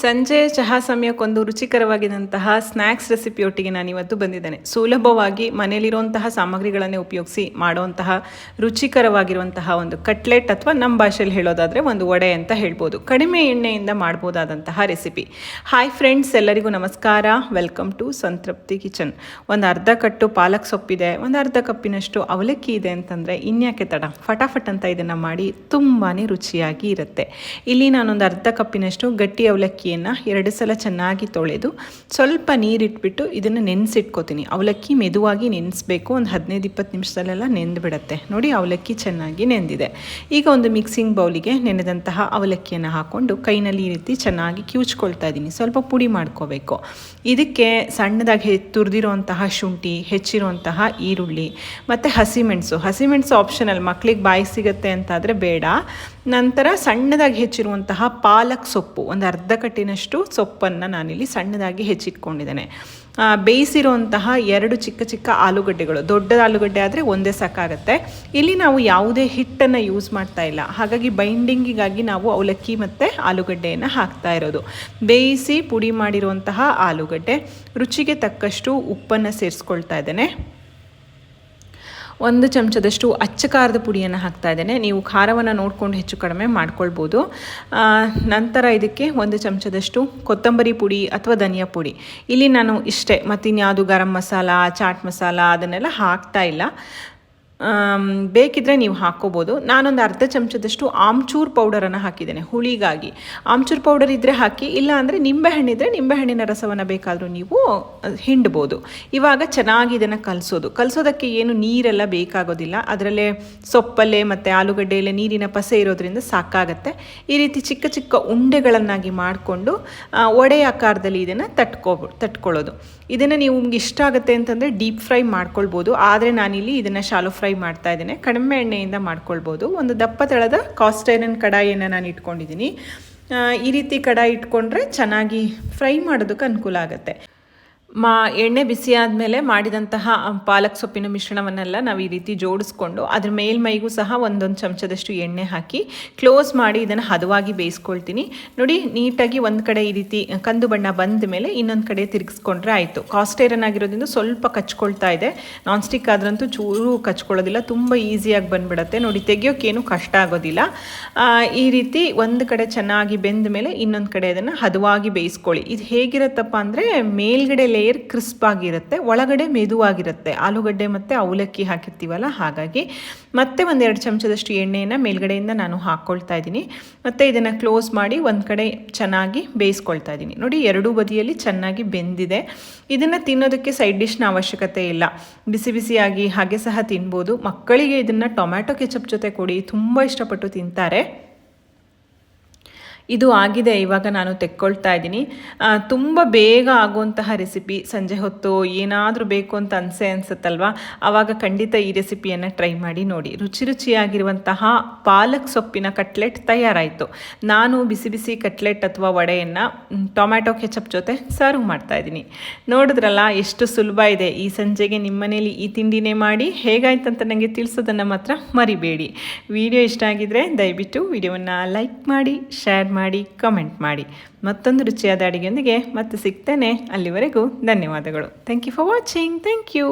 ಸಂಜೆ ಚಹಾ ಸಮಯಕ್ಕೊಂದು ರುಚಿಕರವಾಗಿದ್ದಂತಹ ಸ್ನ್ಯಾಕ್ಸ್ ರೆಸಿಪಿಯೊಟ್ಟಿಗೆ ನಾನು ಇವತ್ತು ಬಂದಿದ್ದೇನೆ. ಸುಲಭವಾಗಿ ಮನೆಯಲ್ಲಿರುವಂತಹ ಸಾಮಗ್ರಿಗಳನ್ನೇ ಉಪಯೋಗಿಸಿ ಮಾಡುವಂತಹ ರುಚಿಕರವಾಗಿರುವಂತಹ ಒಂದು ಕಟ್ಲೆಟ್ ಅಥವಾ ನಮ್ಮ ಭಾಷೆಯಲ್ಲಿ ಹೇಳೋದಾದರೆ ಒಂದು ವಡೆ ಅಂತ ಹೇಳ್ಬೋದು. ಕಡಿಮೆ ಎಣ್ಣೆಯಿಂದ ಮಾಡ್ಬೋದಾದಂತಹ ರೆಸಿಪಿ. ಹಾಯ್ ಫ್ರೆಂಡ್ಸ್, ಎಲ್ಲರಿಗೂ ನಮಸ್ಕಾರ. Welcome to Santrupti kitchen. ಒಂದು ಅರ್ಧ ಕಟ್ಟು ಪಾಲಕ್ ಸೊಪ್ಪಿದೆ, ಒಂದು ಅರ್ಧ ಕಪ್ಪಿನಷ್ಟು ಅವಲಕ್ಕಿ ಇದೆ ಅಂತಂದರೆ ಇನ್ಯಾಕೆ ತಡ? ಫಟಾಫಟ್ ಅಂತ ಇದನ್ನು ಮಾಡಿ ತುಂಬಾ ರುಚಿಯಾಗಿ ಇರುತ್ತೆ. ಇಲ್ಲಿ ನಾನೊಂದು ಅರ್ಧ ಕಪ್ಪಿನಷ್ಟು ಗಟ್ಟಿ ಅವಲಕ್ಕಿಯನ್ನು ಎರಡು ಸಲ ಚೆನ್ನಾಗಿ ತೊಳೆದು ಸ್ವಲ್ಪ ನೀರಿಟ್ಬಿಟ್ಟು ಇದನ್ನು ನೆನೆಸಿಟ್ಕೋತೀನಿ. ಅವಲಕ್ಕಿ ಮೆದುವಾಗಿ ನೆನೆಸ್ಬೇಕು. ಒಂದು ಹದಿನೈದು ಇಪ್ಪತ್ತು ನಿಮಿಷದಲ್ಲೆಲ್ಲ ನೆಂದು ಬಿಡುತ್ತೆ ನೋಡಿ ಅವಲಕ್ಕಿ ಚೆನ್ನಾಗಿ ನೆಂದಿದೆ ಈಗ ಒಂದು ಮಿಕ್ಸಿಂಗ್ ಬೌಲಿಗೆ ನೆನೆದಂತಹ ಅವಲಕ್ಕಿಯನ್ನು ಹಾಕ್ಕೊಂಡು ಕೈನಲ್ಲಿ ಈ ರೀತಿ ಚೆನ್ನಾಗಿ ಕಿವುಚ್ಕೊಳ್ತಾ ಇದ್ದೀನಿ. ಸ್ವಲ್ಪ ಪುಡಿ ಮಾಡ್ಕೋಬೇಕು. ಇದಕ್ಕೆ ಸಣ್ಣದಾಗಿ ತುರಿದಿರುವಂತಹ ಶುಂಠಿ, ಹೆಚ್ಚಿರುವಂತಹ ಈರುಳ್ಳಿ, ಮತ್ತು ಹಸಿಮೆಣಸು. ಹಸಿಮೆಣಸು ಆಪ್ಷನಲ್ ಮಕ್ಕಳಿಗೆ ಬಾಯಿ ಸಿಗುತ್ತೆ ಅಂತಾದರೆ ಬೇಡ. ನಂತರ ಸಣ್ಣದಾಗಿ ಹೆಚ್ಚಿರುವಂತಹ ಪಾಲಕ್ ಸೊಪ್ಪು. ಒಂದು ಅರ್ಧ ಕಟ್ಟಿನಷ್ಟು ಸೊಪ್ಪನ್ನು ನಾನಿಲ್ಲಿ ಸಣ್ಣದಾಗಿ ಹೆಚ್ಚಿಟ್ಕೊಂಡಿದ್ದೇನೆ. ಬೇಯಿಸಿರುವಂತಹ ಎರಡು ಚಿಕ್ಕ ಚಿಕ್ಕ ಆಲೂಗಡ್ಡೆಗಳು, ದೊಡ್ಡ ಆಲೂಗಡ್ಡೆ ಆದರೆ ಒಂದೇ ಸಾಕಾಗುತ್ತೆ. ಇಲ್ಲಿ ನಾವು ಯಾವುದೇ ಹಿಟ್ಟನ್ನು ಯೂಸ್ ಮಾಡ್ತಾ ಇಲ್ಲ. ಹಾಗಾಗಿ ಬೈಂಡಿಂಗಿಗಾಗಿ ನಾವು ಅವಲಕ್ಕಿ ಮತ್ತು ಆಲೂಗಡ್ಡೆಯನ್ನು ಹಾಕ್ತಾ ಇರೋದು. ಬೇಯಿಸಿ ಪುಡಿ ಮಾಡಿರುವಂತಹ ಆಲೂಗಡ್ಡೆ, ರುಚಿಗೆ ತಕ್ಕಷ್ಟು ಉಪ್ಪನ್ನು ಸೇರಿಸ್ಕೊಳ್ತಾ ಇದ್ದೇನೆ. ಒಂದು ಚಮಚದಷ್ಟು ಅಚ್ಚ ಖಾರದ ಪುಡಿಯನ್ನು ಹಾಕ್ತಾ ಇದ್ದೇನೆ. ನೀವು ಖಾರವನ್ನು ನೋಡಿಕೊಂಡು ಹೆಚ್ಚು ಕಡಿಮೆ ಮಾಡ್ಕೊಳ್ಬೋದು. ನಂತರ ಇದಕ್ಕೆ ಒಂದು ಚಮಚದಷ್ಟು ಕೊತ್ತಂಬರಿ ಪುಡಿ ಅಥವಾ ಧನಿಯಾ ಪುಡಿ. ಇಲ್ಲಿ ನಾನು ಇಷ್ಟೇ ಮತ್ತಿನ್ಯಾವುದು ಗರಂ ಮಸಾಲ, ಚಾಟ್ ಮಸಾಲ ಅದನ್ನೆಲ್ಲ ಹಾಕ್ತಾ ಇಲ್ಲ. ಬೇಕಿದ್ರೆ ನೀವು ಹಾಕ್ಕೋಬೋದು ನಾನೊಂದು ಅರ್ಧ ಚಮಚದಷ್ಟು ಆಮ್ಚೂರ್ ಪೌಡರನ್ನು ಹಾಕಿದ್ದೇನೆ, ಹುಳಿಗಾಗಿ. ಆಮ್ಚೂರ್ ಪೌಡರ್ ಇದ್ದರೆ ಹಾಕಿ, ಇಲ್ಲ ಅಂದರೆ ನಿಂಬೆಹಣ್ಣಿದ್ರೆ ನಿಂಬೆಹಣ್ಣಿನ ರಸವನ್ನು ಬೇಕಾದರೂ ನೀವು ಹಿಂಡ್ಬೋದು. ಇವಾಗ ಚೆನ್ನಾಗಿ ಇದನ್ನು ಕಲಿಸೋದು. ಕಲಿಸೋದಕ್ಕೆ ಏನು ನೀರೆಲ್ಲ ಬೇಕಾಗೋದಿಲ್ಲ. ಅದರಲ್ಲೇ ಸೊಪ್ಪಲ್ಲೇ ಮತ್ತು ಆಲೂಗಡ್ಡೆಯಲ್ಲೇ ನೀರಿನ ಪಸೆ ಇರೋದ್ರಿಂದ ಸಾಕಾಗತ್ತೆ. ಈ ರೀತಿ ಚಿಕ್ಕ ಚಿಕ್ಕ ಉಂಡೆಗಳನ್ನಾಗಿ ಮಾಡಿಕೊಂಡು ಒಡೆ ಆಕಾರದಲ್ಲಿ ಇದನ್ನು ತಟ್ಕೋ, ತಟ್ಕೊಳ್ಳೋದು. ಇದನ್ನು ನಿಮ್ಗೆ ಇಷ್ಟ ಆಗುತ್ತೆ ಅಂತಂದರೆ ಡೀಪ್ ಫ್ರೈ ಮಾಡ್ಕೊಳ್ಬೋದು. ಆದರೆ ನಾನಿಲ್ಲಿ ಇದನ್ನು ಶಾಲೋ ಫ್ರೈ ಮಾಡ್ತಾ ಇದ್ದೇನೆ. ಕಡಿಮೆ ಎಣ್ಣೆಯಿಂದ ಮಾಡ್ಕೊಳ್ಬೋದು. ಒಂದು ದಪ್ಪ ತಳದ ಕಾಸ್ಟ್ ಐರನ್ ಕಡಾಯಿಯನ್ನು ನಾನು ಇಟ್ಕೊಂಡಿದ್ದೀನಿ. ಈ ರೀತಿ ಕಡಾಯಿ ಇಟ್ಕೊಂಡ್ರೆ ಚೆನ್ನಾಗಿ ಫ್ರೈ ಮಾಡೋದಕ್ಕೆ ಅನುಕೂಲ ಆಗುತ್ತೆ. ಮಾ, ಎಣ್ಣೆ ಬಿಸಿ ಆದಮೇಲೆ ಮಾಡಿದಂತಹ ಪಾಲಕ್ ಸೊಪ್ಪಿನ ಮಿಶ್ರಣವನ್ನೆಲ್ಲ ನಾವು ಈ ರೀತಿ ಜೋಡಿಸ್ಕೊಂಡು ಅದ್ರ ಮೇಲ್ಮೈಗೂ ಸಹ ಒಂದೊಂದು ಚಮಚದಷ್ಟು ಎಣ್ಣೆ ಹಾಕಿ ಕ್ಲೋಸ್ ಮಾಡಿ ಇದನ್ನು ಹದವಾಗಿ ಬೇಯಿಸ್ಕೊಳ್ತೀನಿ. ನೋಡಿ, ನೀಟಾಗಿ ಒಂದು ಕಡೆ ಈ ರೀತಿ ಕಂದು ಬಣ್ಣ ಬಂದ ಮೇಲೆ ಇನ್ನೊಂದು ಕಡೆ ತಿರುಗಿಸ್ಕೊಂಡ್ರೆ ಆಯಿತು. ಕಾಸ್ಟ್ ಐರನ್ ಆಗಿರೋದ್ರಿಂದ ಸ್ವಲ್ಪ ಕಚ್ಕೊಳ್ತಾ ಇದೆ. ನಾನ್ ಸ್ಟಿಕ್ ಆದ್ರಂತೂ ಚೂರು ಕಚ್ಕೊಳ್ಳೋದಿಲ್ಲ, ತುಂಬ ಈಸಿಯಾಗಿ ಬಂದ್ಬಿಡತ್ತೆ. ನೋಡಿ ತೆಗಿಯೋಕ್ಕೇನು ಕಷ್ಟ ಆಗೋದಿಲ್ಲ. ಈ ರೀತಿ ಒಂದು ಕಡೆ ಚೆನ್ನಾಗಿ ಬೆಂದ ಮೇಲೆ ಇನ್ನೊಂದು ಕಡೆ ಅದನ್ನು ಹದವಾಗಿ ಬೇಯಿಸ್ಕೊಳ್ಳಿ. ಇದು ಹೇಗಿರುತ್ತಪ್ಪ ಅಂದರೆ ಮೇಲ್ಗಡೆ ಲೇಯರ್ ಕ್ರಿಸ್ಪ್ ಆಗಿರುತ್ತೆ ಒಳಗಡೆ ಮೆದುವಾಗಿರುತ್ತೆ. ಆಲೂಗಡ್ಡೆ ಮತ್ತು ಅವಲಕ್ಕಿ ಹಾಕಿರ್ತೀವಲ್ಲ, ಹಾಗಾಗಿ ಮತ್ತೆ ಒಂದೆರಡು ಚಮಚದಷ್ಟು ಎಣ್ಣೆಯನ್ನು ಮೇಲ್ಗಡೆಯಿಂದ ನಾನು ಹಾಕ್ಕೊಳ್ತಾ ಇದ್ದೀನಿ. ಮತ್ತು ಇದನ್ನು ಕ್ಲೋಸ್ ಮಾಡಿ ಒಂದು ಕಡೆ ಚೆನ್ನಾಗಿ ಬೇಯಿಸ್ಕೊಳ್ತಾ ಇದ್ದೀನಿ. ನೋಡಿ, ಎರಡೂ ಬದಿಯಲ್ಲಿ ಚೆನ್ನಾಗಿ ಬೆಂದಿದೆ. ಇದನ್ನು ತಿನ್ನೋದಕ್ಕೆ ಸೈಡ್ ಡಿಶ್ನ ಅವಶ್ಯಕತೆ ಇಲ್ಲ. ಬಿಸಿ ಬಿಸಿಯಾಗಿ ಹಾಗೆ ಸಹ ತಿನ್ಬೋದು. ಮಕ್ಕಳಿಗೆ ಇದನ್ನು ಟೊಮ್ಯಾಟೊ ಕೆಚಪ್ ಜೊತೆ ಕೊಡಿ, ತುಂಬ ಇಷ್ಟಪಟ್ಟು ತಿಂತಾರೆ. ಇದು ಆಗಿದೆ, ಇವಾಗ ನಾನು ತೆಕ್ಕೊಳ್ತಾ ಇದ್ದೀನಿ. ತುಂಬ ಬೇಗ ಆಗುವಂತಹ ರೆಸಿಪಿ ಸಂಜೆ ಹೊತ್ತು ಏನಾದರೂ ಬೇಕು ಅಂತ ಅನಿಸೆ ಅನಿಸುತ್ತಲ್ವಾ? ಆವಾಗ ಖಂಡಿತ ಈ ರೆಸಿಪಿಯನ್ನು ಟ್ರೈ ಮಾಡಿ ನೋಡಿ. ರುಚಿ ರುಚಿಯಾಗಿರುವಂತಹ ಪಾಲಕ್ ಸೊಪ್ಪಿನ ಕಟ್ಲೆಟ್ ತಯಾರಾಯಿತು. ನಾನು ಬಿಸಿ ಬಿಸಿ ಕಟ್ಲೆಟ್ ಅಥವಾ ವಡೆಯನ್ನು ಟೊಮ್ಯಾಟೊ ಕೆಚಪ್ ಜೊತೆ ಸರ್ವ್ ಮಾಡ್ತಾ ಇದ್ದೀನಿ. ನೋಡಿದ್ರಲ್ಲ ಎಷ್ಟು ಸುಲಭ ಇದೆ. ಈ ಸಂಜೆಗೆ ನಿಮ್ಮ ಮನೇಲಿ ಈ ತಿಂಡಿನೇ ಮಾಡಿ ಹೇಗಾಯ್ತು ಅಂತ ನನಗೆ ತಿಳಿಸೋದನ್ನು ಮಾತ್ರ ಮರಿಬೇಡಿ. ವಿಡಿಯೋ ಇಷ್ಟ ಆಗಿದ್ರೆ ದಯವಿಟ್ಟು ವಿಡಿಯೋವನ್ನು ಲೈಕ್ ಮಾಡಿ, ಶೇರ್ ಮಾಡಿ ಕಮೆಂಟ್ ಮಾಡಿ. ಮತ್ತೊಂದು ರುಚಿಯಾದ ಅಡಿಗೆಯೊಂದಿಗೆ ಮತ್ತೆ ಸಿಗ್ತೇನೆ. ಅಲ್ಲಿವರೆಗೂ ಧನ್ಯವಾದಗಳು. Thank you for watching thank you